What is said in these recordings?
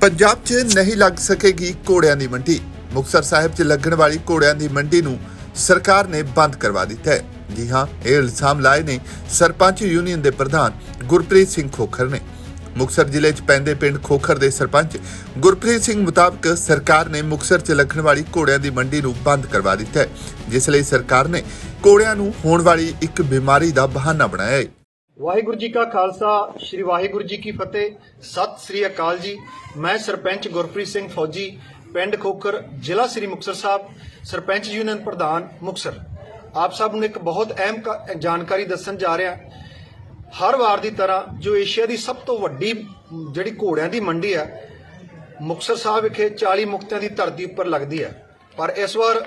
ਪੰਜਾਬ 'ਚ ਨਹੀਂ ਲੱਗ ਸਕੇਗੀ ਘੋੜਿਆਂ ਦੀ ਮੰਡੀ। ਮੁਕਤਸਰ ਸਾਹਿਬ 'ਚ ਲੱਗਣ ਵਾਲੀ ਘੋੜਿਆਂ ਦੀ ਮੰਡੀ ਨੂੰ ਸਰਕਾਰ ਨੇ ਬੰਦ ਕਰਵਾ ਦਿੱਤਾ ਹੈ। ਜੀ ਹਾਂ, ਇਹ ਇਲਜ਼ਾਮ ਲਾਏ ਨੇ ਸਰਪੰਚ ਯੂਨੀਅਨ ਦੇ ਪ੍ਰਧਾਨ ਗੁਰਪ੍ਰੀਤ ਸਿੰਘ ਖੋਖਰ ਨੇ। ਮੁਕਤਸਰ ਜ਼ਿਲ੍ਹੇ 'ਚ ਪੈਂਦੇ ਪਿੰਡ ਖੋਖਰ ਦੇ ਸਰਪੰਚ ਗੁਰਪ੍ਰੀਤ ਸਿੰਘ ਮੁਤਾਬਕ ਸਰਕਾਰ ਨੇ ਮੁਕਤਸਰ 'ਚ ਲੱਗਣ ਵਾਲੀ ਘੋੜਿਆਂ ਦੀ ਮੰਡੀ ਨੂੰ ਬੰਦ ਕਰਵਾ ਦਿੱਤਾ ਹੈ, ਜਿਸ ਲਈ ਸਰਕਾਰ ਨੇ ਘੋੜਿਆਂ ਨੂੰ ਹੋਣ ਵਾਲੀ ਇੱਕ ਬਿਮਾਰੀ ਦਾ ਬਹਾਨਾ ਬਣਾਇਆ ਹੈ। ਵਾਹਿਗੁਰੂ ਜੀ ਕਾ ਖਾਲਸਾ, ਸ੍ਰੀ ਵਾਹਿਗੁਰੂ ਜੀ ਕੀ ਫਤਿਹ, ਸਤਿ ਸ੍ਰੀ ਅਕਾਲ ਜੀ। ਮੈਂ ਸਰਪੰਚ ਗੁਰਪ੍ਰੀਤ ਸਿੰਘ ਫੌਜੀ, ਪਿੰਡ ਖੋਖਰ, ਜ਼ਿਲ੍ਹਾ ਸ੍ਰੀ ਮੁਕਤਸਰ ਸਾਹਿਬ, ਸਰਪੰਚ ਯੂਨੀਅਨ ਪ੍ਰਧਾਨ ਮੁਕਤਸਰ। ਆਪ ਸਭ ਨੂੰ ਇੱਕ ਬਹੁਤ ਅਹਿਮ ਜਾਣਕਾਰੀ ਦੱਸਣ ਜਾ ਰਿਹਾ। ਹਰ ਵਾਰ ਦੀ ਤਰ੍ਹਾਂ ਜੋ ਏਸ਼ੀਆ ਦੀ ਸਭ ਤੋਂ ਵੱਡੀ, ਜਿਹੜੀ ਘੋੜਿਆਂ ਦੀ ਮੰਡੀ ਹੈ, ਮੁਕਤਸਰ ਸਾਹਿਬ ਵਿਖੇ 40 ਮੁਕਤਿਆਂ ਦੀ ਧਰਤੀ ਉੱਪਰ ਲੱਗਦੀ ਹੈ। ਪਰ ਇਸ ਵਾਰ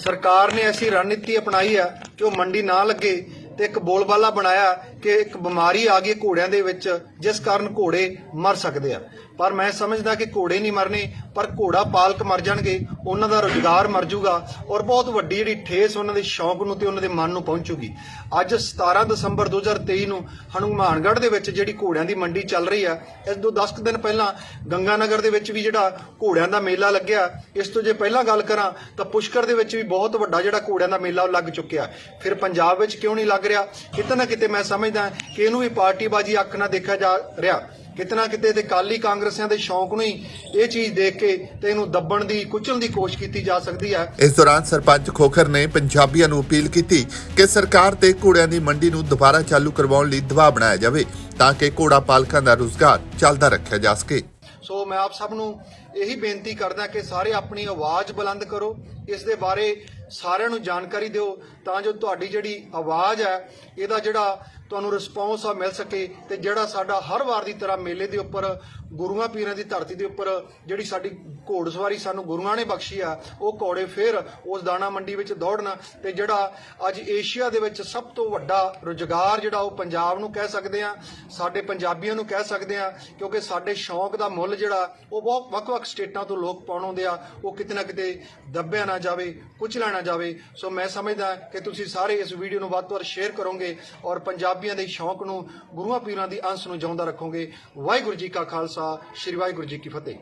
ਸਰਕਾਰ ਨੇ ਐਸੀ ਰਣਨੀਤੀ ਅਪਣਾਈ ਹੈ ਕਿ ਉਹ ਮੰਡੀ ਨਾ ਲੱਗੇ ਤੇ ਇੱਕ ਬੋਲਬਾਲਾ ਬਣਾਇਆ ਕਿ ਇੱਕ ਬਿਮਾਰੀ ਆ ਗਈ ਘੋੜਿਆਂ ਦੇ ਵਿੱਚ, ਜਿਸ ਕਾਰਨ ਘੋੜੇ ਮਰ ਸਕਦੇ ਆ। ਪਰ ਮੈਂ ਸਮਝਦਾ ਕਿ ਘੋੜੇ ਨਹੀਂ ਮਰਨੇ, ਪਰ ਘੋੜਾ ਪਾਲਕ ਮਰ ਜਾਣਗੇ, ਉਹਨਾਂ ਦਾ ਰੋਜ਼ਗਾਰ ਮਰ ਜਾਊਗਾ ਔਰ ਬਹੁਤ ਵੱਡੀ ਜਿਹੜੀ ਠੇਸ ਉਹਨਾਂ ਦੇ ਸ਼ੌਂਕ ਨੂੰ ਤੇ ਉਹਨਾਂ ਦੇ ਮਨ ਨੂੰ ਪਹੁੰਚੂਗੀ। ਅੱਜ 17 ਦਸੰਬਰ 2023 ਨੂੰ ਹਨੂਮਾਨਗੜ੍ਹ ਦੇ ਵਿੱਚ ਜਿਹੜੀ ਘੋੜਿਆਂ ਦੀ ਮੰਡੀ ਚੱਲ ਰਹੀ ਹੈ ਇਸ ਤੋਂ 10 ਕੁ ਦਿਨ ਪਹਿਲਾਂ ਗੰਗਾਨਗਰ ਦੇ ਵਿੱਚ ਵੀ ਜਿਹੜਾ ਘੋੜਿਆਂ ਦਾ ਮੇਲਾ ਲੱਗਿਆ, ਇਸ ਤੋਂ ਜੇ ਪਹਿਲਾਂ ਗੱਲ ਕਰਾਂ ਤਾਂ ਪੁਸ਼ਕਰ ਦੇ ਵਿੱਚ ਵੀ ਬਹੁਤ ਵੱਡਾ ਜਿਹੜਾ ਘੋੜਿਆਂ ਦਾ ਮੇਲਾ ਉਹ ਲੱਗ ਚੁੱਕਿਆ। ਫਿਰ ਪੰਜਾਬ ਵਿੱਚ ਕਿਉਂ ਨਹੀਂ ਲੱਗ ਰਿਹਾ? ਕਿਤੇ ਨਾ ਕਿਤੇ ਮੈਂ ਸਮਝਦਾ ਕਿ ਇਹਨੂੰ ਵੀ ਪਾਰਟੀਬਾਜ਼ੀ ਅੱਖ ਨਾਲ ਦੇਖਿਆ ਜਾ ਰਿਹਾ। ਕਿਤਨਾ ਕਿਤੇ ਤੇ ਕਾਲੀ ਕਾਂਗਰਸੀਆਂ ਦੇ ਸ਼ੌਂਕ ਨੂੰ ਹੀ ਇਹ ਚੀਜ਼ ਦੇਖ ਕੇ ਤੇ ਇਹਨੂੰ ਦੱਬਣ ਦੀ ਕੁਚਲਣ ਦੀ ਕੋਸ਼ਿਸ਼ ਕੀਤੀ ਜਾ ਸਕਦੀ ਹੈ। ਇਸ ਦੌਰਾਨ ਸਰਪੰਚ ਖੋਖਰ ਨੇ ਪੰਜਾਬੀਆਂ ਨੂੰ ਅਪੀਲ ਕੀਤੀ ਕਿ ਸਰਕਾਰ ਤੇ ਘੋੜਿਆਂ ਦੀ ਮੰਡੀ ਨੂੰ ਦੁਬਾਰਾ ਚਾਲੂ ਕਰਵਾਉਣ ਲਈ ਦਬਾਅ ਬਣਾਇਆ ਜਾਵੇ ਤਾਂ ਕਿ ਘੋੜਾ ਪਾਲਕਾਂ ਦਾ ਰੁਜ਼ਗਾਰ ਚੱਲਦਾ ਰੱਖਿਆ ਜਾ ਸਕੇ। ਸੋ ਮੈਂ ਆਪ ਸਭ ਨੂੰ ਇਹੀ ਬੇਨਤੀ ਕਰਦਾ ਕਿ ਸਾਰੇ ਆਪਣੀ ਆਵਾਜ਼ ਬੁਲੰਦ ਕਰੋ ਇਸ ਦੇ ਬਾਰੇ ਸਾਰਿਆਂ ਨੂੰ ਜਾਣਕਾਰੀ ਦਿਓ, ਤਾਂ ਜੋ ਤੁਹਾਡੀ ਜਿਹੜੀ ਆਵਾਜ਼ ਹੈ, ਇਹਦਾ ਜਿਹੜਾ ਤੁਹਾਨੂੰ ਰਿਸਪੌਂਸ ਆ ਮਿਲ ਸਕੇ ਤੇ ਜਿਹੜਾ ਸਾਡਾ ਹਰ ਵਾਰ ਦੀ ਤਰ੍ਹਾਂ ਮੇਲੇ ਦੇ ਉੱਪਰ, ਗੁਰੂਆਂ ਪੀਰਾਂ ਦੀ ਧਰਤੀ ਦੇ ਉੱਪਰ ਜਿਹੜੀ ਸਾਡੀ ਘੋੜਸਵਾਰੀ ਸਾਨੂੰ ਗੁਰੂਆਂ ਨੇ ਬਖਸ਼ੀ ਆ, ਉਹ ਘੋੜੇ ਫੇਰ ਉਸ ਦਾਣਾ ਮੰਡੀ ਵਿੱਚ ਦੌੜਨ ਤੇ ਜਿਹੜਾ ਅੱਜ ਏਸ਼ੀਆ ਦੇ ਵਿੱਚ ਸਭ ਤੋਂ ਵੱਡਾ ਰੁਜ਼ਗਾਰ ਜਿਹੜਾ ਉਹ ਪੰਜਾਬ ਨੂੰ ਕਹਿ ਸਕਦੇ ਆ, ਸਾਡੇ ਪੰਜਾਬੀਆਂ ਨੂੰ ਕਹਿ ਸਕਦੇ ਆ, ਕਿਉਂਕਿ ਸਾਡੇ ਸ਼ੌਂਕ ਦਾ ਮੁੱਲ ਜਿਹੜਾ ਉਹ ਬਹੁਤ ਵੱਖ-ਵੱਖ ਸਟੇਟਾਂ ਤੋਂ ਲੋਕ ਪਾਉਣ ਆਉਂਦੇ ਆ, ਉਹ ਕਿਤੇ ਨਾ ਕਿਤੇ ਦੱਬਿਆ ਨਾ ਜਾਵੇ ਕੁਚਲਿਆ ਨਾ ਜਾਵੇ। ਸੋ ਮੈਂ ਸਮਝਦਾ ਕਿ ਤੁਸੀਂ ਸਾਰੇ ਇਸ ਵੀਡੀਓ ਨੂੰ ਵੱਧ ਤੋਂ ਵੱਧ ਸ਼ੇਅਰ ਕਰੋਗੇ ਔਰ ਪੰਜਾਬੀਆਂ ਦੇ ਸ਼ੌਂਕ ਨੂੰ, ਗੁਰੂਆਂ ਪੀਰਾਂ ਦੀ ਅੰਸ਼ ਨੂੰ ਜਿਉਂਦਾ ਰੱਖੋਗੇ। ਵਾਹਿਗੁਰੂ ਜੀ ਕਾ ਖਾਲਸਾ, ਸ੍ਰੀ ਵਾਹਿਗੁਰੂ ਜੀ ਕੀ ਫਤਿਹ।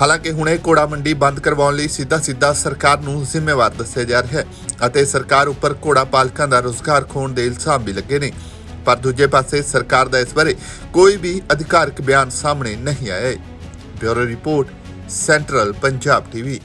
ਹਾਲਾਂਕਿ ਹੁਣ ਇਹ ਘੋੜਾ ਮੰਡੀ ਬੰਦ ਕਰਵਾਉਣ ਲਈ ਸਿੱਧਾ ਸਿੱਧਾ ਸਰਕਾਰ ਨੂੰ ਜ਼ਿੰਮੇਵਾਰ ਦੱਸਿਆ ਜਾ ਰਿਹਾ ਹੈ ਅਤੇ ਸਰਕਾਰ ਉੱਪਰ ਘੋੜਾ ਪਾਲਕਾਂ ਦਾ ਰੁਜ਼ਗਾਰ ਖੋਣ ਦੇ ਇਲਜ਼ਾਮ ਵੀ ਲੱਗੇ ਨੇ। ਪਰ ਦੂਜੇ ਪਾਸੇ ਸਰਕਾਰ ਦਾ ਇਸ ਬਾਰੇ ਕੋਈ ਵੀ ਅਧਿਕਾਰਕ ਬਿਆਨ ਸਾਹਮਣੇ ਨਹੀਂ ਆਇਆ ਹੈ। Bureau report, central Punjab TV.